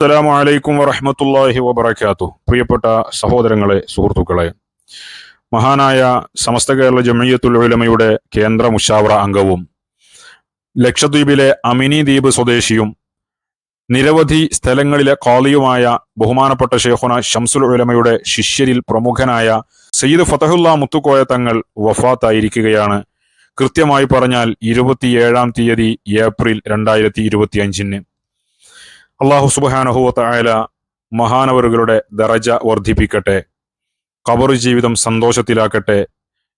അസ്സലാമു അലൈക്കും വബറകാത്തു പ്രിയപ്പെട്ട സഹോദരങ്ങളെ സുഹൃത്തുക്കളെ മഹാനായ സമസ്ത കേരള ജമയ്യത്തുൽ ഉലമയുടെ കേന്ദ്ര മുഷാവറ അംഗവും ലക്ഷദ്വീപിലെ അമിനി ദ്വീപ് സ്വദേശിയും നിരവധി സ്ഥലങ്ങളിലെ കാളിയുമായ ബഹുമാനപ്പെട്ട ഷെയ്ഖുന ഷംസുൽ ഉലമയുടെ ശിഷ്യരിൽ പ്രമുഖനായ സയ്യിദ് ഫതഹുല്ല മുത്തുക്കോയ തങ്ങൾ വഫാത്തായിരിക്കുകയാണ്. കൃത്യമായി പറഞ്ഞാൽ ഇരുപത്തിയേഴാം തീയതി ഏപ്രിൽ രണ്ടായിരത്തി ഇരുപത്തി അഞ്ചിന് അള്ളാഹു സുബാനഹുവല മഹാനവറുകളുടെ ദറജ വർദ്ധിപ്പിക്കട്ടെ കബർ ജീവിതം സന്തോഷത്തിലാക്കട്ടെ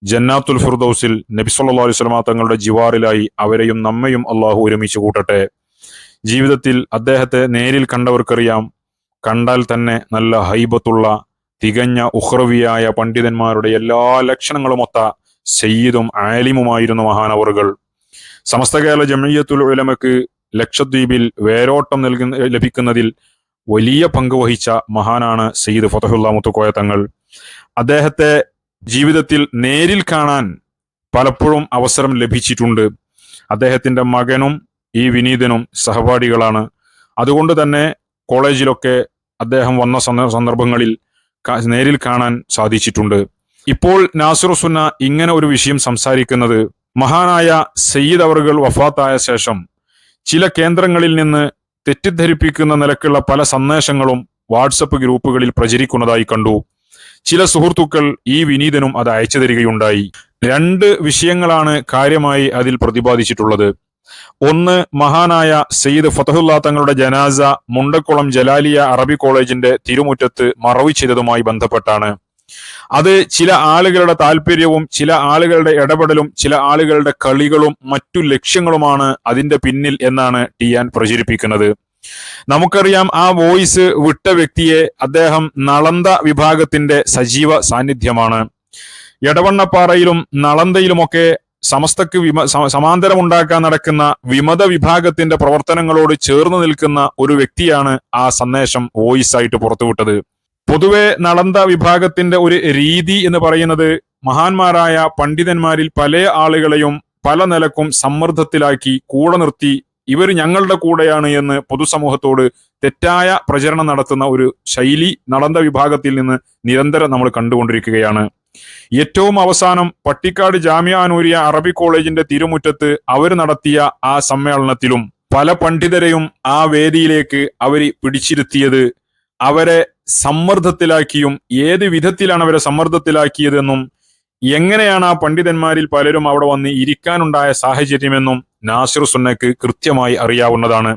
ജന്നാത്തുൽ ഫിർദൌസിൽ അലൈഹി തങ്ങളുടെ ജിവാറിലായി അവരെയും നമ്മയും അള്ളാഹു ഒരുമിച്ച് കൂട്ടട്ടെ. ജീവിതത്തിൽ അദ്ദേഹത്തെ നേരിൽ കണ്ടവർക്കറിയാം. കണ്ടാൽ തന്നെ നല്ല ഹൈബത്തുള്ള തികഞ്ഞ ഉഹ്റവിയായ പണ്ഡിതന്മാരുടെ എല്ലാ ലക്ഷണങ്ങളുമൊത്ത സയ്യിദും ആലിമുമായിരുന്നു മഹാനവറുകൾ. സമസ്ത കേരള ജമീയത്തുൽ ഉലമക്ക് ലക്ഷദ്വീപിൽ വേരോട്ടം നൽകുന്ന ലഭിക്കുന്നതിൽ വലിയ പങ്ക് വഹിച്ച മഹാനാണ് സയ്യിദ് ഫതഹുല്ല മുത്തുക്കോയ തങ്ങൾ. അദ്ദേഹത്തെ ജീവിതത്തിൽ നേരിൽ കാണാൻ പലപ്പോഴും അവസരം ലഭിച്ചിട്ടുണ്ട്. അദ്ദേഹത്തിന്റെ മകനും ഈ വിനീതനും സഹപാഠികളാണ്. അതുകൊണ്ട് തന്നെ കോളേജിലൊക്കെ അദ്ദേഹം വന്ന സന്ദർഭങ്ങളിൽ നേരിൽ കാണാൻ സാധിച്ചിട്ടുണ്ട്. ഇപ്പോൾ നാസുറുസുന്ന ഇങ്ങനെ ഒരു വിഷയം സംസാരിക്കുന്നത് മഹാനായ സയ്യിദ് അവറുകൾ വഫാത്തായ ശേഷം ചില കേന്ദ്രങ്ങളിൽ നിന്ന് തെറ്റിദ്ധരിപ്പിക്കുന്ന നിലക്കുള്ള പല സന്ദേശങ്ങളും വാട്സപ്പ് ഗ്രൂപ്പുകളിൽ പ്രചരിക്കുന്നതായി കണ്ടു. ചില സുഹൃത്തുക്കൾ ഈ വിനീതനും അത് അയച്ചു തരികയുണ്ടായി. രണ്ട് വിഷയങ്ങളാണ് കാര്യമായി അതിൽ പ്രതിപാദിച്ചിട്ടുള്ളത്. ഒന്ന് മഹാനായ സെയ്ദ് ഫതഹുല്ലാ തങ്ങളുടെ ജനാസ മുണ്ടക്കുളം ജലാലിയ അറബി കോളേജിന്റെ തിരുമുറ്റത്ത് മറവി ചെയ്തതുമായി ബന്ധപ്പെട്ടാണ്. അത് ചില ആളുകളുടെ താല്പര്യവും ചില ആളുകളുടെ ഇടപെടലും ചില ആളുകളുടെ കളികളും മറ്റു ലക്ഷ്യങ്ങളുമാണ് അതിന്റെ പിന്നിൽ എന്നാണ് ടിയാൻ പ്രചരിപ്പിക്കുന്നത്. നമുക്കറിയാം ആ വോയിസ് വിട്ട വ്യക്തിയെ അദ്ദേഹം നളന്ത വിഭാഗത്തിന്റെ സജീവ സാന്നിധ്യമാണ്. എടവണ്ണപ്പാറയിലും നളന്തയിലുമൊക്കെ സമസ്തക്ക് വിമ സമാന്തരമുണ്ടാക്കാൻ നടക്കുന്ന വിമത വിഭാഗത്തിന്റെ പ്രവർത്തനങ്ങളോട് ചേർന്ന് നിൽക്കുന്ന ഒരു വ്യക്തിയാണ് ആ സന്ദേശം വോയിസ് ആയിട്ട് പുറത്തുവിട്ടത്. പൊതുവെ നളന്ത വിഭാഗത്തിന്റെ ഒരു രീതി എന്ന് പറയുന്നത് മഹാന്മാരായ പണ്ഡിതന്മാരിൽ പല ആളുകളെയും പല നിലക്കും സമ്മർദ്ദത്തിലാക്കി കൂടെ നിർത്തി ഇവർ ഞങ്ങളുടെ കൂടെയാണ് എന്ന് പൊതുസമൂഹത്തോട് തെറ്റായ പ്രചരണം നടത്തുന്ന ഒരു ശൈലി നളന്ത വിഭാഗത്തിൽ നിന്ന് നിരന്തരം നമ്മൾ കണ്ടുകൊണ്ടിരിക്കുകയാണ്. ഏറ്റവും അവസാനം പട്ടിക്കാട് ജാമ്യാനൂരിയ അറബി കോളേജിന്റെ തിരുമുറ്റത്ത് അവർ നടത്തിയ ആ സമ്മേളനത്തിലും പല പണ്ഡിതരെയും ആ വേദിയിലേക്ക് അവർ പിടിച്ചിരുത്തിയത്. അവരെ സമ്മർദ്ദത്തിലാക്കിയും ഏത് വിധത്തിലാണ് അവരെ സമ്മർദ്ദത്തിലാക്കിയതെന്നും എങ്ങനെയാണ് ആ പണ്ഡിതന്മാരിൽ പലരും അവിടെ വന്ന് ഇരിക്കാനുണ്ടായ സാഹചര്യമെന്നും നാസിർ സുന്നക്ക് കൃത്യമായി അറിയാവുന്നതാണ്.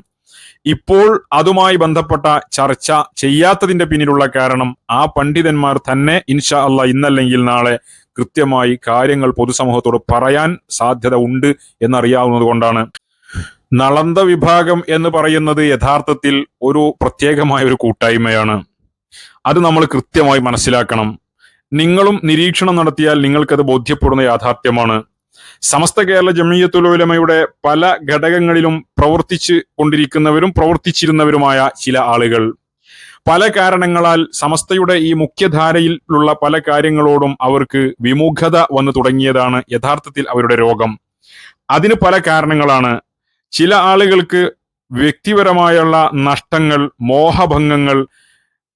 ഇപ്പോൾ അതുമായി ബന്ധപ്പെട്ട ചർച്ച ചെയ്യാത്തതിന്റെ പിന്നിലുള്ള കാരണം ആ പണ്ഡിതന്മാർ തന്നെ ഇൻഷാ അല്ല ഇന്നല്ലെങ്കിൽ നാളെ കൃത്യമായി കാര്യങ്ങൾ പൊതുസമൂഹത്തോട് പറയാൻ സാധ്യത ഉണ്ട് എന്നറിയാവുന്നത് കൊണ്ടാണ്. നളന്ത വിഭാഗം എന്ന് പറയുന്നത് യഥാർത്ഥത്തിൽ ഒരു പ്രത്യേകമായ ഒരു കൂട്ടായ്മയാണ്. അത് നമ്മൾ കൃത്യമായി മനസ്സിലാക്കണം. നിങ്ങളും നിരീക്ഷണം നടത്തിയാൽ നിങ്ങൾക്കത് ബോധ്യപ്പെടുന്ന യാഥാർത്ഥ്യമാണ്. സമസ്ത കേരള ജമീയത്തുലോലമയുടെ പല ഘടകങ്ങളിലും പ്രവർത്തിച്ച് കൊണ്ടിരിക്കുന്നവരും പ്രവർത്തിച്ചിരുന്നവരുമായ ചില ആളുകൾ. പല കാരണങ്ങളാൽ സമസ്തയുടെ ഈ മുഖ്യധാരയിലുള്ള പല കാര്യങ്ങളോടും അവർക്ക് വിമുഖത വന്നു തുടങ്ങിയതാണ് യഥാർത്ഥത്തിൽ അവരുടെ രോഗം. അതിന് പല കാരണങ്ങളാണ്. ചില ആളുകൾക്ക് വ്യക്തിപരമായുള്ള നഷ്ടങ്ങൾ മോഹഭംഗങ്ങൾ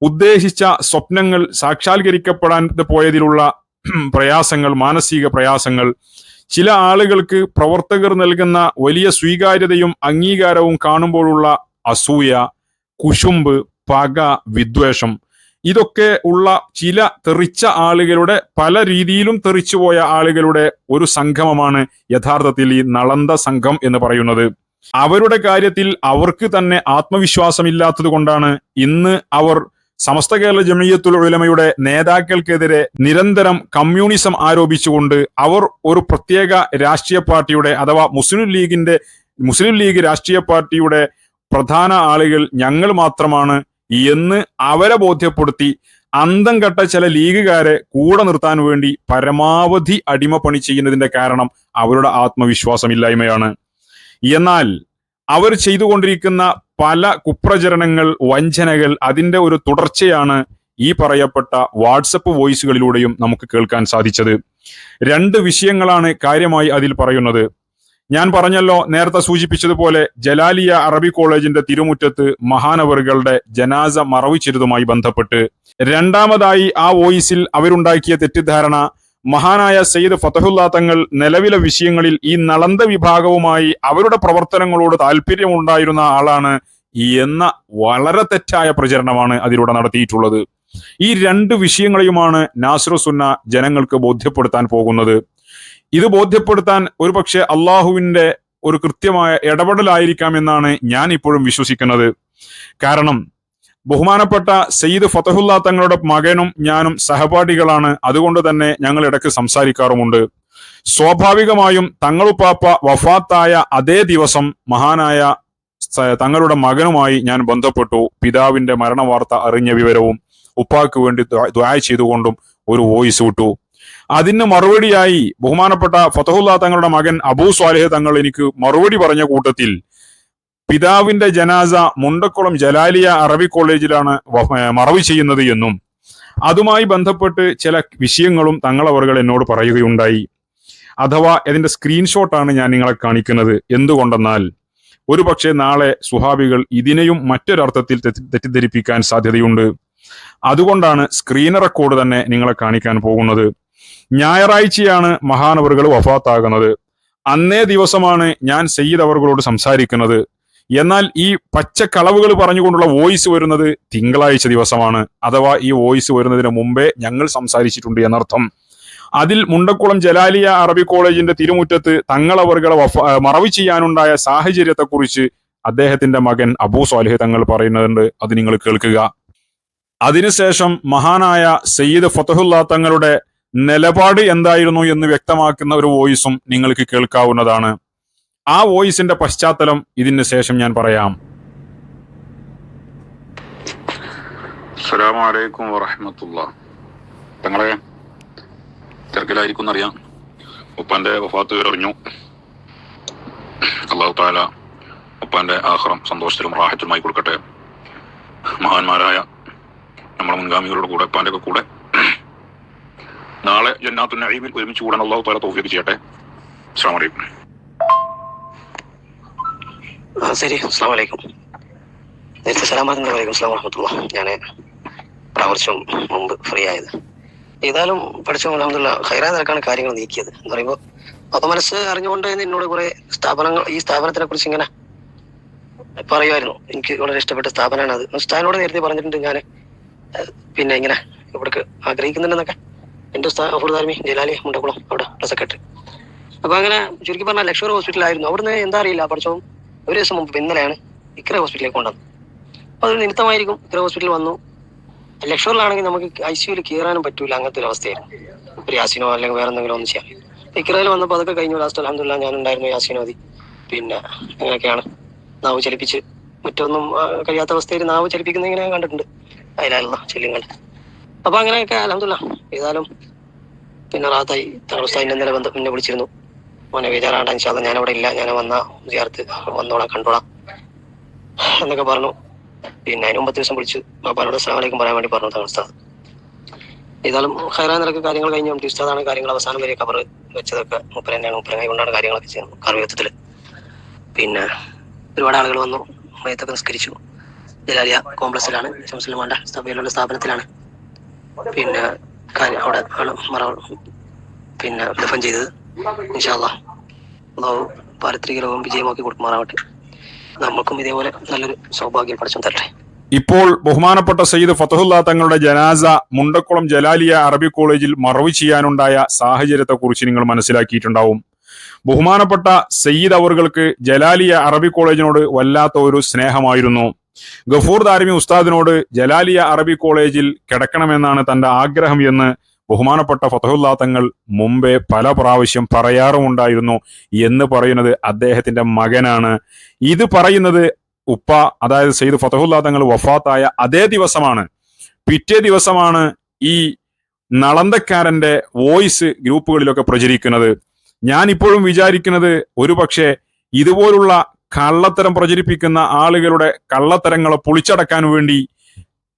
ഉദ്ദേശിച്ച സ്വപ്നങ്ങൾ സാക്ഷാത്കരിക്കപ്പെടാൻ പോയതിലുള്ള പ്രയാസങ്ങൾ മാനസിക പ്രയാസങ്ങൾ ചില ആളുകൾക്ക് പ്രവർത്തകർ നൽകുന്ന വലിയ സ്വീകാര്യതയും അംഗീകാരവും കാണുമ്പോഴുള്ള അസൂയ കുശുമ്പ് പക വിദ്വേഷം ഇതൊക്കെ ഉള്ള ചില തെറിച്ച ആളുകളുടെ പല രീതിയിലും തെറിച്ചുപോയ ആളുകളുടെ ഒരു സംഗമമാണ് യഥാർത്ഥത്തിൽ ഈ നളന്ത സംഘം എന്ന് പറയുന്നത്. അവരുടെ കാര്യത്തിൽ അവർക്ക് തന്നെ ആത്മവിശ്വാസമില്ലാത്തത് കൊണ്ടാണ് ഇന്ന് അവർ സമസ്ത കേരള ജമീയത്തുൽ ഉലമയുടെ നേതാക്കൾക്കെതിരെ നിരന്തരം കമ്മ്യൂണിസം ആരോപിച്ചുകൊണ്ട് അവർ ഒരു പ്രത്യേക രാഷ്ട്രീയ പാർട്ടിയുടെ അഥവാ മുസ്ലിം ലീഗിന്റെ മുസ്ലിം ലീഗ് രാഷ്ട്രീയ പാർട്ടിയുടെ പ്രധാന ആളുകൾ ഞങ്ങൾ മാത്രമാണ് എന്ന് അവരെ ബോധ്യപ്പെടുത്തി അന്തം കെട്ട ചില ലീഗുകാരെ കൂടെ നിർത്താൻ വേണ്ടി പരമാവധി അടിമപ്പണി ചെയ്യുന്നതിന്റെ കാരണം അവരുടെ ആത്മവിശ്വാസമില്ലായ്മയാണ്. എന്നാൽ അവർ ചെയ്തുകൊണ്ടിരിക്കുന്ന പല കുപ്രചരണങ്ങൾ വഞ്ചനകൾ അതിന്റെ ഒരു തുടർച്ചയാണ് ഈ പറയപ്പെട്ട വാട്സപ്പ് വോയിസുകളിലൂടെയും നമുക്ക് കേൾക്കാൻ സാധിച്ചത്. രണ്ട് വിഷയങ്ങളാണ് കാര്യമായി അതിൽ പറയുന്നത്. ഞാൻ പറഞ്ഞല്ലോ നേരത്തെ സൂചിപ്പിച്ചതുപോലെ ജലാലിയ അറബി കോളേജിന്റെ തിരുമുറ്റത്ത് മഹാനവറുകളുടെ ജനാസ മറവിച്ചിരുതുമായി ബന്ധപ്പെട്ട് രണ്ടാമതായി ആ വോയിസിൽ അവരുണ്ടാക്കിയ തെറ്റിദ്ധാരണ മഹാനായ സയ്യിദ് ഫതഹുല്ലാ തങ്ങൾ നിലവിലെ വിഷയങ്ങളിൽ ഈ നളന്ത വിഭാഗവുമായി അവരുടെ പ്രവർത്തനങ്ങളോട് താല്പര്യമുണ്ടായിരുന്ന ആളാണ് എന്ന വളരെ തെറ്റായ പ്രചരണമാണ് അതിലൂടെ നടത്തിയിട്ടുള്ളത്. ഈ രണ്ട് വിഷയങ്ങളെയുമാണ് നാസ്രു സുന്ന ജനങ്ങൾക്ക് ബോധ്യപ്പെടുത്താൻ പോകുന്നത്. ഇത് ബോധ്യപ്പെടുത്താൻ ഒരുപക്ഷെ അള്ളാഹുവിന്റെ ഒരു കൃത്യമായ ഇടപെടലായിരിക്കാം എന്നാണ് ഞാൻ ഇപ്പോഴും വിശ്വസിക്കുന്നത്. കാരണം ബഹുമാനപ്പെട്ട സയ്യിദ് ഫതഹുല്ല തങ്ങളുടെ മകനും ഞാനും സഹപാഠികളാണ്. അതുകൊണ്ട് തന്നെ ഞങ്ങൾ ഇടയ്ക്ക് സംസാരിക്കാറുമുണ്ട്. സ്വാഭാവികമായും തങ്ങളുപ്പാപ്പ വഫാത്തായ അതേ ദിവസം മഹാനായ തങ്ങളുടെ മകനുമായി ഞാൻ ബന്ധപ്പെട്ടു. പിതാവിന്റെ മരണവാർത്ത അറിഞ്ഞ വിവരവും ഉപ്പാക്ക് വേണ്ടി ദ്വാ- ദ്വാ ചെയ്തുകൊണ്ടും ഒരു വോയിസ് വിട്ടു. അതിന് മറുപടിയായി ബഹുമാനപ്പെട്ട ഫതഹുല്ല തങ്ങളുടെ മകൻ അബൂ സ്വാലിഹ് തങ്ങൾ എനിക്ക് മറുപടി പറഞ്ഞ കൂട്ടത്തിൽ പിതാവിന്റെ ജനാസ മുണ്ടക്കുളം ജലാലിയ അറബി കോളേജിലാണ് മറവ് ചെയ്യുന്നത് എന്നും അതുമായി ബന്ധപ്പെട്ട് ചില വിഷയങ്ങളും തങ്ങളവറുകൾ എന്നോട് പറയുകയുണ്ടായി. അഥവാ ഇതിന്റെ സ്ക്രീൻഷോട്ടാണ് ഞാൻ നിങ്ങളെ കാണിക്കുന്നത്. എന്തുകൊണ്ടെന്നാൽ ഒരു പക്ഷേ നാളെ സുഹാബികൾ ഇതിനെയും മറ്റൊരർത്ഥത്തിൽ തെറ്റി- തെറ്റിദ്ധരിപ്പിക്കാൻ സാധ്യതയുണ്ട്. അതുകൊണ്ടാണ് സ്ക്രീൻ റെക്കോർഡ് തന്നെ നിങ്ങളെ കാണിക്കാൻ പോകുന്നത്. ഞായറാഴ്ചയാണ് മഹാനവറുകൾ വഫാത്താകുന്നത്. അന്നേ ദിവസമാണ് ഞാൻ സയ്യിദ് അവറുകളോട് സംസാരിക്കുന്നത്. എന്നാൽ ഈ പച്ചക്കളവുകൾ പറഞ്ഞുകൊണ്ടുള്ള വോയിസ് വരുന്നത് തിങ്കളാഴ്ച ദിവസമാണ്. അഥവാ ഈ വോയിസ് വരുന്നതിന് മുമ്പേ ഞങ്ങൾ സംസാരിച്ചിട്ടുണ്ട് എന്നർത്ഥം. അതിൽ മുണ്ടക്കുളം ജലാലിയ അറബി കോളേജിന്റെ തിരുമുറ്റത്ത് ഏർ മറവ് ചെയ്യാനുണ്ടായ സാഹചര്യത്തെക്കുറിച്ച് അദ്ദേഹത്തിന്റെ മകൻ അബൂ സ്വാലിഹ് തങ്ങൾ പറയുന്നുണ്ട്. അത് നിങ്ങൾ കേൾക്കുക. അതിനുശേഷം മഹാനായ സയ്യിദ് ഫതഹുല്ല തങ്ങളുടെ നിലപാട് എന്തായിരുന്നു എന്ന് വ്യക്തമാക്കുന്ന ഒരു വോയിസും നിങ്ങൾക്ക് കേൾക്കാവുന്നതാണ്. ആ വോയിസിന്റെ പശ്ചാത്തലം ഇതിന് ശേഷം ഞാൻ പറയാം. അസ്സലാമലൈക്കും വറഹമത്തുള്ള. തങ്ങളെ തിരക്കിലായിരിക്കും എന്നറിയാം ഉപ്പാന്റെ വഫാത്ത് വിവരറിഞ്ഞു അള്ളാഹു താല ഉപ്പാന്റെ ആഹ്റം സന്തോഷത്തിലും റാഹത്തിലുമായി കൊടുക്കട്ടെ. മഹാന്മാരായ നമ്മുടെ മുൻഗാമികളുടെ കൂടെ ഉപ്പാന്റെ ഒക്കെ കൂടെ. നാളെ ജന്നാത്തു നഈമിൽ ഒരുമിച്ച് കൂടാൻ അള്ളാഹു താല തൗഫീഖ് ചെയ്യട്ടെ. അസ്സാം വലൈക്കും ശരി. അസ്സാം വലൈക്കും നേരത്തെ സലാമാത്തിന്റെ വലൈക്കും അസ്ലാം വറഹമത്തുള്ള ഞാൻ പ്രാവർഷം മുമ്പ് ഫ്രീ ആയത്. ഏതായാലും പഠിച്ചു അലഹമുല്ല ഹൈറായ നിരക്കാണ് കാര്യങ്ങൾ നീക്കിയത്. എന്ന് പറയുമ്പോൾ അപ്പൊ മനസ്സ് അറിഞ്ഞുകൊണ്ട് എന്നോട് കുറെ സ്ഥാപനങ്ങൾ ഈ സ്ഥാപനത്തിനെ കുറിച്ച് ഇങ്ങനെ പറയുമായിരുന്നു. എനിക്ക് വളരെ ഇഷ്ടപ്പെട്ട സ്ഥാപനമാണ് അത്. ഉസ്താദിനോട് നേരത്തെ പറഞ്ഞിട്ടുണ്ട് ഞാൻ പിന്നെ ഇങ്ങനെ ഇവിടേക്ക് ആഗ്രഹിക്കുന്നുണ്ടെന്നൊക്കെ. എന്റെ ഉസ്താദ് ഫുർദാർമി ജലാലി മുണ്ടക്കുളം അവിടെ സെക്രട്ടറി അപ്പൊ അങ്ങനെ ചുരുക്കി പറഞ്ഞാൽ ലക്ഷറി ഹോസ്പിറ്റലായിരുന്നു അവിടുന്ന് എന്താ അറിയില്ല പഠിച്ചോ ഒരു ദിവസം മുമ്പ് ഇന്നലെയാണ് ഇക്ര ഹോസ്പിറ്റലിലേക്ക് കൊണ്ടുവന്നത്. അപ്പൊ അതൊരു നിമിത്തമായിരിക്കും ഇക്ര ഹോസ്പിറ്റലിൽ വന്നു. ലക്ഷറിലാണെങ്കിൽ നമുക്ക് ഐ സിയുയിൽ കയറാനും പറ്റൂല അങ്ങനത്തെ ഒരു അവസ്ഥയായിരുന്നു. ഒരു യാസിനോ അല്ലെങ്കിൽ വേറെ എന്തെങ്കിലും ഒന്നും ചെയ്യാം ഇക്രയിൽ വന്നപ്പോൾ അതൊക്കെ കഴിഞ്ഞു. ലാസ്റ്റ് അലഹമില്ല ഞാൻ ഉണ്ടായിരുന്നു യാസിനോ മതി. പിന്നെ അങ്ങനെയൊക്കെയാണ് നാവ് ചലിപ്പിച്ച് മറ്റൊന്നും കഴിയാത്ത അവസ്ഥയിൽ നാവ് ചലിപ്പിക്കുന്ന ഇങ്ങനെ കണ്ടിട്ടുണ്ട്. അതിലായിരുന്നു ചെല്ലുങ്ങൾ അപ്പൊ അങ്ങനെയൊക്കെ അലഹമില്ല ഏതായാലും പിന്നെ റാത്തായി തങ്ങളുടെ ഇന്നലെ ബന്ധം പിന്നെ വിളിച്ചിരുന്നു. മോനെ ബേജാറാണ്ട ഇൻഷാല്ല ഞാൻ അവിടെ ഇല്ല. ഞാൻ വന്ന വിചാരത്ത് വന്നോളാം കണ്ടോളാം എന്നൊക്കെ പറഞ്ഞു. പിന്നെ അതിന് മുമ്പത്തെ ദിവസം വിളിച്ചു. ബാബാനോട് അസ്സലാമലൈക്കും പറയാൻ വേണ്ടി പറഞ്ഞു ഉസ്താദ്. ഏതായാലും ഹൈറാൻ നിലയ്ക്ക് കാര്യങ്ങൾ കഴിഞ്ഞു ഉസ്താദാണ് കാര്യങ്ങൾ അവസാനം വരെ കവർ വെച്ചതൊക്കെ മുപ്പര തന്നെയാണ്. മുപ്പര കൊണ്ടാണ് കാര്യങ്ങളൊക്കെ ചെയ്യുന്നത് കർമ്മയുദ്ധത്തിൽ പിന്നെ ഒരുപാട് ആളുകൾ വന്നു മയത്തൊക്കെ നിസ്കരിച്ചു. ജലാലിയ കോംപ്ലക്സിലാണ് ശംസുലമാണ്ട സഭയിലുള്ള സ്ഥാപനത്തിലാണ്. പിന്നെ അവിടെ ആണ് മറ പിന്നെ ദഫൻ ചെയ്തത്. ഇൻഷാല്ല അള്ളാഹു വിജയമാക്കി കൊടുക്കുമാറാവട്ടെ. നമുക്കും ഇതേപോലെ നല്ലൊരു സൗഭാഗ്യം പഠിച്ചു തരട്ടെ. ഇപ്പോൾ ബഹുമാനപ്പെട്ട സയ്യിദ് ഫതഹുല്ല തങ്ങളുടെ ജനാസ മുണ്ടക്കുളം ജലാലിയ അറബി കോളേജിൽ മറവ് ചെയ്യാനുണ്ടായ സാഹചര്യത്തെക്കുറിച്ച് നിങ്ങൾ മനസ്സിലാക്കിയിട്ടുണ്ടാവും. ബഹുമാനപ്പെട്ട സയ്യിദ് അവറുകൾക്ക് ജലാലിയ അറബി കോളേജിനോട് വല്ലാത്ത ഒരു സ്നേഹമായിരുന്നു. ഗഫൂർ ദാരിമി ഉസ്താദിനോട് ജലാലിയ അറബി കോളേജിൽ കിടക്കണമെന്നാണ് തന്റെ ആഗ്രഹം എന്ന് ബഹുമാനപ്പെട്ട ഫതഹുല്ലാ തങ്ങൾ മുമ്പേ പല പ്രാവശ്യം പറയാറുമുണ്ടായിരുന്നു എന്ന് പറയുന്നത് അദ്ദേഹത്തിന്റെ മകനാണ്. ഇത് പറയുന്നത് ഉപ്പ അതായത് സെയ്ദ് ഫതഹുല്ലാ തങ്ങൾ വഫാത്തായ അതേ ദിവസമാണ്. പിറ്റേ ദിവസമാണ് ഈ നളന്തക്കാരന്റെ വോയിസ് ഗ്രൂപ്പുകളിലൊക്കെ പ്രചരിക്കുന്നത്. ഞാൻ ഇപ്പോഴും വിചാരിക്കുന്നത് ഒരു പക്ഷേ ഇതുപോലുള്ള കള്ളത്തരം പ്രചരിപ്പിക്കുന്ന ആളുകളുടെ കള്ളത്തരങ്ങളെ പൊളിച്ചടക്കാൻ വേണ്ടി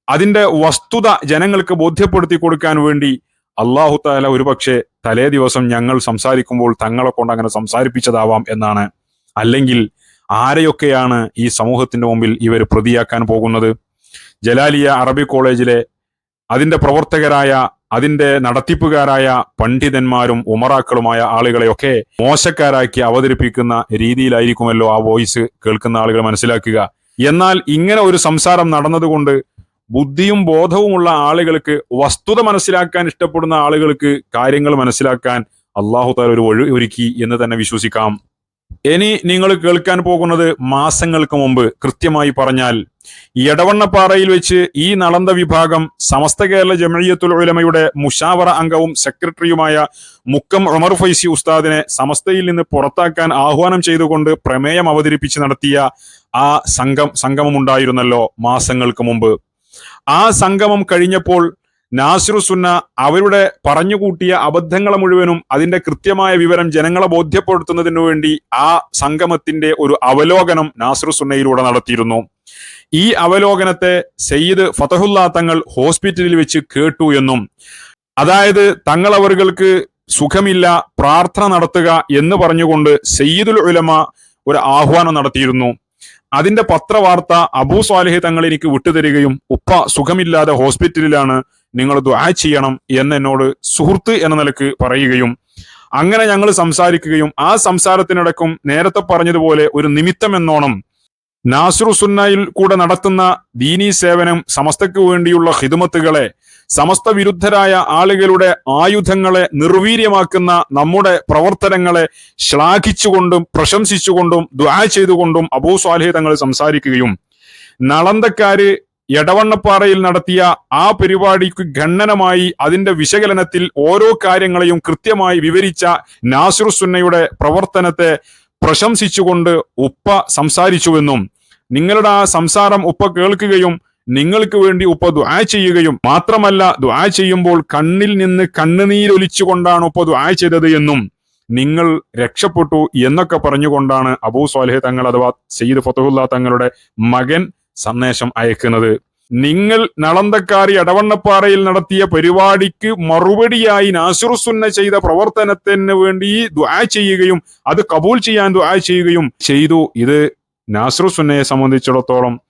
അതിന്റെ വസ്തുത ജനങ്ങൾക്ക് ബോധ്യപ്പെടുത്തി കൊടുക്കാൻ വേണ്ടി അള്ളാഹു താല ഒരുപക്ഷെ തലേ ദിവസം ഞങ്ങൾ സംസാരിക്കുമ്പോൾ തങ്ങളെ കൊണ്ട് അങ്ങനെ സംസാരിപ്പിച്ചതാവാം എന്നാണ്. അല്ലെങ്കിൽ ആരെയൊക്കെയാണ് ഈ സമൂഹത്തിന്റെ മുമ്പിൽ ഇവർ പ്രതിയാക്കാൻ പോകുന്നത്? ജലാലിയ അറബി കോളേജിലെ അതിന്റെ പ്രവർത്തകരായ അതിന്റെ നടത്തിപ്പുകാരായ പണ്ഡിതന്മാരും ഉമറാക്കളുമായ ആളുകളെയൊക്കെ മോശക്കാരാക്കി അവതരിപ്പിക്കുന്ന രീതിയിലായിരിക്കുമല്ലോ ആ വോയിസ് കേൾക്കുന്ന ആളുകൾ മനസ്സിലാക്കുക. എന്നാൽ ഇങ്ങനെ ഒരു സംസാരം നടന്നതുകൊണ്ട് ബുദ്ധിയും ബോധവുമുള്ള ആളുകൾക്ക് വസ്തുത മനസ്സിലാക്കാൻ ഇഷ്ടപ്പെടുന്ന ആളുകൾക്ക് കാര്യങ്ങൾ മനസ്സിലാക്കാൻ അള്ളാഹു താല ഒരു ഒഴി ഒരുക്കി എന്ന് തന്നെ വിശ്വസിക്കാം. ഇനി നിങ്ങൾ കേൾക്കാൻ പോകുന്നത് മാസങ്ങൾക്ക് മുമ്പ് കൃത്യമായി പറഞ്ഞാൽ എടവണ്ണപ്പാറയിൽ വെച്ച് ഈ നളന്ത വിഭാഗം സമസ്ത കേരള ജമഴിയത്തുൽ ഉലമയുടെ മുഷാവറ അംഗവും സെക്രട്ടറിയുമായ മുക്കം ഉമർ ഫൈസി ഉസ്താദിനെ സമസ്തയിൽ നിന്ന് പുറത്താക്കാൻ ആഹ്വാനം ചെയ്തുകൊണ്ട് പ്രമേയം അവതരിപ്പിച്ച് നടത്തിയ ആ സംഘം സംഗമമുണ്ടായിരുന്നല്ലോ മാസങ്ങൾക്ക് മുമ്പ്. ആ സംഗമം കഴിഞ്ഞപ്പോൾ നാസിറു സുന്ന അവരുടെ പറഞ്ഞുകൂട്ടിയ അബദ്ധങ്ങളെ മുഴുവനും അതിന്റെ കൃത്യമായ വിവരം ജനങ്ങളെ ബോധ്യപ്പെടുത്തുന്നതിനു വേണ്ടി ആ സംഗമത്തിന്റെ ഒരു അവലോകനം നാസിറു സുന്നയിലൂടെ നടത്തിയിരുന്നു. ഈ അവലോകനത്തെ സയ്യിദ് ഫതഹുല്ല തങ്ങൾ ഹോസ്പിറ്റലിൽ വെച്ച് കേട്ടു എന്നും അതായത് തങ്ങൾ സുഖമില്ല പ്രാർത്ഥന നടത്തുക എന്ന് പറഞ്ഞുകൊണ്ട് സയ്യിദുൽ ഉലമ ഒരു ആഹ്വാനം നടത്തിയിരുന്നു. അതിന്റെ പത്രവാർത്ത അബൂ സ്വാലിഹ് തങ്ങൾ എനിക്ക് വിട്ടുതരികയും ഉപ്പ സുഖമില്ലാതെ ഹോസ്പിറ്റലിലാണ് നിങ്ങൾ ദുആ ചെയ്യണം എന്ന് എന്നോട് സുഹൃത്ത് എന്ന നിലയ്ക്ക് പറയുകയും അങ്ങനെ ഞങ്ങൾ സംസാരിക്കുകയും ആ സംസാരത്തിനിടക്കും നേരത്തെ പറഞ്ഞതുപോലെ ഒരു നിമിത്തം എന്നോണം നാസുറു സുന്നയിൽ കൂടെ നടത്തുന്ന ദീനി സേവനം സമസ്തയ്ക്ക് വേണ്ടിയുള്ള ഹിദമത്തുകളെ സമസ്ത വിരുദ്ധരായ ആളുകളുടെ ആയുധങ്ങളെ നിർവീര്യമാക്കുന്ന നമ്മുടെ പ്രവർത്തനങ്ങളെ ശ്ലാഘിച്ചുകൊണ്ടും പ്രശംസിച്ചുകൊണ്ടും ദ്വാ ചെയ്തുകൊണ്ടും അബൂ സ്വാലിഹ് സംസാരിക്കുകയും നളന്തക്കാര് എടവണ്ണപ്പാറയിൽ നടത്തിയ ആ പരിപാടിക്ക് ഖണ്ഡനമായി അതിന്റെ വിശകലനത്തിൽ ഓരോ കാര്യങ്ങളെയും കൃത്യമായി വിവരിച്ച നാസുർ സുന്നയുടെ പ്രവർത്തനത്തെ പ്രശംസിച്ചുകൊണ്ട് ഉപ്പ സംസാരിച്ചുവെന്നും നിങ്ങളുടെ ആ സംസാരം ഉപ്പ കേൾക്കുകയും നിങ്ങൾക്ക് വേണ്ടി ഉപ്പ ദുആ ചെയ്യുകയും മാത്രമല്ല ദുആ ചെയ്യുമ്പോൾ കണ്ണിൽ നിന്ന് കണ്ണുനീരൊലിച്ചുകൊണ്ടാണ് ഉപ്പ ദുആ ചെയ്തത് എന്നും നിങ്ങൾ രക്ഷപ്പെട്ടു എന്നൊക്കെ പറഞ്ഞുകൊണ്ടാണ് അബൂ സ്വാലിഹ് തങ്ങൾ അഥവാ സയ്യിദ് ഫത്തുല്ല തങ്ങളുടെ മകൻ സന്ദേശം അയക്കുന്നത്. നിങ്ങൾ നളന്തക്കാരി അടവണ്ണപ്പാറയിൽ നടത്തിയ പരിപാടിക്ക് മറുപടിയായി നാസുറുസുന്ന ചെയ്ത പ്രവർത്തനത്തിന് വേണ്ടി ദ്വാ ചെയ്യുകയും അത് കബൂൽ ചെയ്യാൻ ദ്വാ ചെയ്യുകയും ചെയ്തു. ഇത് നാസുറുസുന്നയെ സംബന്ധിച്ചിടത്തോളം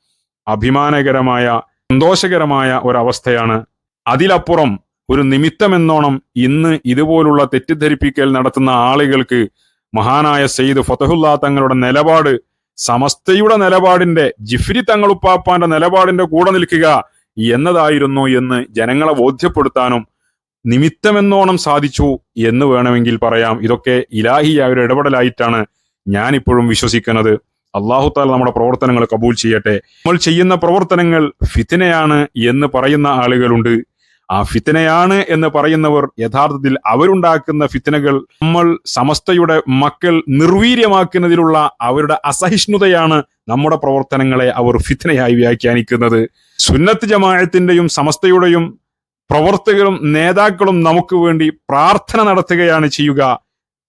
അഭിമാനകരമായ സന്തോഷകരമായ ഒരവസ്ഥയാണ്. അതിലപ്പുറം ഒരു നിമിത്തമെന്നോണം ഇന്ന് ഇതുപോലുള്ള തെറ്റിദ്ധരിപ്പിക്കൽ നടത്തുന്ന ആളുകൾക്ക് മഹാനായ സെയ്ദ് ഫതഹുല്ലാ തങ്ങളുടെ നിലപാട് സമസ്തയുടെ നിലപാടിന്റെ ജിഫ്രി തങ്ങളുപ്പാപ്പാന്റെ നിലപാടിന്റെ കൂടെ നിൽക്കുക എന്നതായിരുന്നു എന്ന് ജനങ്ങളെ ബോധ്യപ്പെടുത്താനും നിമിത്തമെന്നോണം സാധിച്ചു എന്ന് വേണമെങ്കിൽ പറയാം. ഇതൊക്കെ ഇലാഹിയായ ഒരു ഇടപെടലായിട്ടാണ് ഞാൻ ഇപ്പോഴും വിശ്വസിക്കുന്നത്. അള്ളാഹു താല നമ്മുടെ പ്രവർത്തനങ്ങൾ കബൂൽ ചെയ്യട്ടെ. നമ്മൾ ചെയ്യുന്ന പ്രവർത്തനങ്ങൾ ഫിത്തിനയാണ് എന്ന് പറയുന്ന ആളുകളുണ്ട്. ആ ഫിത്തനയാണ് എന്ന് പറയുന്നവർ യഥാർത്ഥത്തിൽ അവരുണ്ടാക്കുന്ന ഫിത്തനകൾ നമ്മൾ സമസ്തയുടെ മക്കൾ നിർവീര്യമാക്കുന്നതിലുള്ള അവരുടെ അസഹിഷ്ണുതയാണ് നമ്മുടെ പ്രവർത്തനങ്ങളെ അവർ ഫിത്തനയായി വ്യാഖ്യാനിക്കുന്നത്. സുന്നത്ത് ജമാഅത്തിന്റെയും സമസ്തയുടെയും പ്രവർത്തകരും നേതാക്കളും നമുക്ക് വേണ്ടി പ്രാർത്ഥന നടത്തുകയാണ് ചെയ്യുക.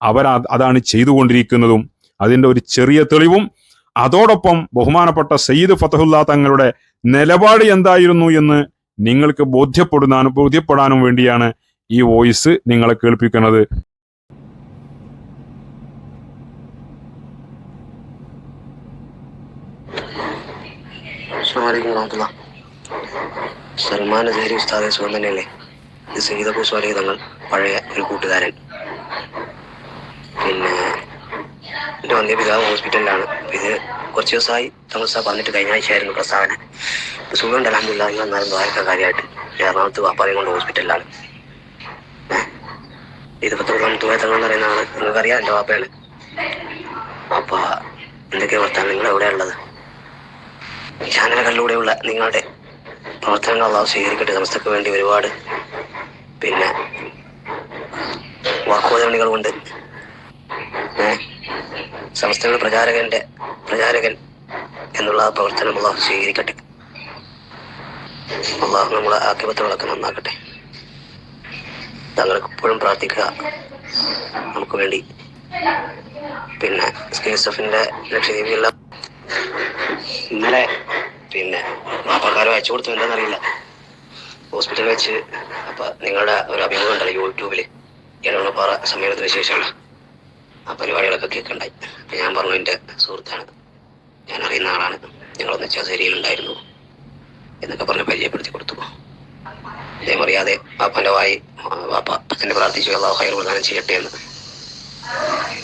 അവർ അതാണ് ചെയ്തുകൊണ്ടിരിക്കുന്നതും. അതിന്റെ ഒരു ചെറിയ തെളിവും അതോടൊപ്പം ബഹുമാനപ്പെട്ട സയ്യിദ് ഫതഹുല്ല തങ്ങളുടെ നിലപാട് എന്തായിരുന്നു എന്ന് നിങ്ങൾക്ക് ബോധ്യപ്പെടുന്നാനും ബോധ്യപ്പെടാനും വേണ്ടിയാണ് ഈ വോയിസ് നിങ്ങളെ കേൾപ്പിക്കുന്നത്. സൽമാൻ അസഹരി ഉസ്താദെ സുഖം തന്നെയല്ലേ? ഇത് സംഗീത അബൂ തങ്ങൾ പഴയ ഒരു കൂട്ടുകാരൻ. പിന്നെ എന്റെ വന്ദേ പിതാവ് ഹോസ്പിറ്റലിലാണ്. ഇത് കുറച്ച് ദിവസമായി തങ്ങൾ സാർ പറഞ്ഞിട്ട് കഴിഞ്ഞ ആഴ്ചയായിരുന്നു പ്രസ്താവന സുഖമുണ്ട് അലഹമില്ല നിങ്ങൾ എന്നാലും ദ്വാരക്ക കാര്യമായിട്ട്. എറണാകുളത്ത് വാപ്പാറയും കൊണ്ട് ഹോസ്പിറ്റലിലാണ്. ഏഹ്? ഇത് പത്ത് തൊണ്ണൂറ്റി തങ്ങൾ എന്ന് പറയുന്ന ആൾ നിങ്ങൾക്കറിയാം എന്റെ വാപ്പയാണ്. അപ്പൊ എന്തൊക്കെയാ വർത്താനം? നിങ്ങൾ എവിടെയുള്ളത് ചാനലുകളിലൂടെയുള്ള നിങ്ങളുടെ പ്രവർത്തനങ്ങൾ അള്ളാഹു സ്വീകരിക്കട്ടെ. സമസ്തക്ക് വേണ്ടി ഒരുപാട് പിന്നെ വാക്കുവചനങ്ങൾ കൊണ്ട്. ഏ, സംസ്ഥയുടെ പ്രചാരകന്റെ പ്രചാരകൻ എന്നുള്ള പ്രവർത്തനം അള്ളാഹു സ്വീകരിക്കട്ടെ. അള്ളാഹു നമ്മളെ ആക്കിപത്തുകളൊക്കെ നന്നാക്കട്ടെ. തങ്ങൾക്ക് എപ്പോഴും പ്രാർത്ഥിക്കുക നമുക്ക് വേണ്ടി. പിന്നെ സ്കേസഫിന്റെ ലക്ഷദ്വീപിലുള്ള ഇന്നലെ പിന്നെ വാപ്പക്കാരോ അയച്ചു കൊടുത്തു എന്താണെന്നറിയില്ല ഹോസ്പിറ്റലിൽ വെച്ച് അപ്പൊ നിങ്ങളുടെ ഒരു അഭിമുഖം ഉണ്ടല്ലോ യൂട്യൂബിൽ എടവണപ്പാറ സമയത്തിന് ശേഷമുള്ള ആ പരിപാടികളൊക്കെ കേൾക്കണ്ടായി. അപ്പൊ ഞാൻ പറഞ്ഞു എന്റെ സുഹൃത്താണ്. ഞാൻ അറിയുന്ന ആളാണ്. ഞങ്ങളൊന്ന് ചസേരിയിലുണ്ടായിരുന്നു എന്നൊക്കെ പറഞ്ഞ് പരിചയപ്പെടുത്തി കൊടുത്തു. ഇതേ അറിയാതെ വാപ്പന്റെ വായി വാപ്പ അച്ഛന്റെ പ്രാർത്ഥിച്ചു അള്ളാഹു ഹൈർ പ്രദാനം ചെയ്യട്ടെ എന്ന്.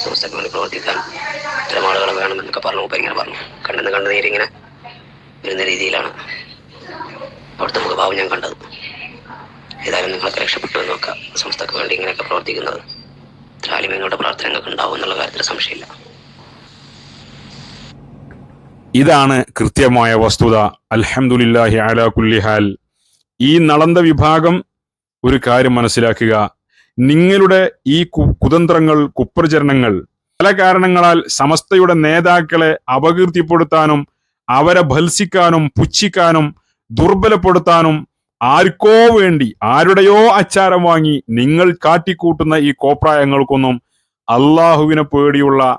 സംസ്ഥയ്ക്ക് വേണ്ടി പ്രവർത്തിക്കാൻ ഇത്തരം ആളുകൾ വേണമെന്നൊക്കെ പറഞ്ഞു ഇങ്ങനെ പറഞ്ഞു. കണ്ടെന്ന് കണ്ട കണ്ണുനീരിങ്ങനെ വരുന്ന രീതിയിലാണ് അവിടുത്തെ മുഖഭാവം ഞാൻ കണ്ടത്. ഏതായാലും നിങ്ങളൊക്കെ രക്ഷപ്പെട്ടു എന്നൊക്കെ നോക്കാം സംസ്ഥക്ക് വേണ്ടി ഇങ്ങനെയൊക്കെ പ്രവർത്തിക്കുന്നത്. ആലിമ്യങ്ങളുടെ പ്രാർത്ഥന നിങ്ങൾക്ക് ഉണ്ടാവും എന്നുള്ള കാര്യത്തിൽ സംശയമില്ല. ഇതാണ് കൃത്യമായ വസ്തുത. അൽഹംദുലില്ലാഹി അലാ കുല്ലി ഹാൽ. ഈ നളന്ത വിഭാഗം ഒരു കാര്യം മനസ്സിലാക്കുക. നിങ്ങളുടെ ഈ കുതന്ത്രങ്ങൾ കുപ്രചരണങ്ങൾ പല കാരണങ്ങളാൽ സമസ്തയുടെ നേതാക്കളെ അപകീർത്തിപ്പെടുത്താനും അവരെ ഭത്സിക്കാനും പുച്ഛിക്കാനും ദുർബലപ്പെടുത്താനും ആർക്കോ വേണ്ടി ആരുടെയോ അച്ചാരം വാങ്ങി നിങ്ങൾ കാട്ടിക്കൂട്ടുന്ന ഈ കോപ്രായങ്ങൾക്കൊന്നും അള്ളാഹുവിനെ പേടിയുള്ള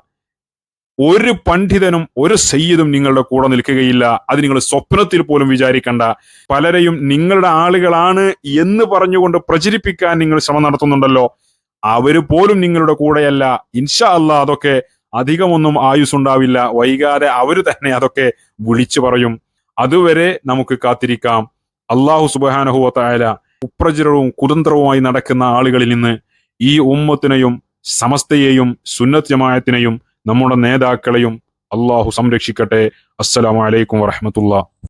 ഒരു പണ്ഡിതനും ഒരു സയ്യിദും നിങ്ങളുടെ കൂടെ നിൽക്കുകയില്ല. അത് നിങ്ങൾ സ്വപ്നത്തിൽ പോലും വിചാരിക്കണ്ട. പലരെയും നിങ്ങളുടെ ആളുകളാണ് എന്ന് പറഞ്ഞുകൊണ്ട് പ്രചരിപ്പിക്കാൻ നിങ്ങൾ ശ്രമം നടത്തുന്നുണ്ടല്ലോ. അവർ പോലും നിങ്ങളുടെ കൂടെയല്ല. ഇൻഷാ അല്ല അതൊക്കെ അധികമൊന്നും ആയുസ്സുണ്ടാവില്ല. വൈകാതെ അവർ തന്നെ അതൊക്കെ വിളിച്ചു പറയും. അതുവരെ നമുക്ക് കാത്തിരിക്കാം. അള്ളാഹു സുബാനഹുവത്തായ കുപ്രചരവും കുതന്ത്രവുമായി നടക്കുന്ന ആളുകളിൽ നിന്ന് ഈ ഉമ്മത്തിനെയും സമസ്തയെയും സുന്നത് ജമായത്തിനെയും നമ്മുടെ നേതാക്കളെയും അള്ളാഹു സംരക്ഷിക്കട്ടെ. അസ്സലാമു അലൈക്കും വറഹമത്തുള്ള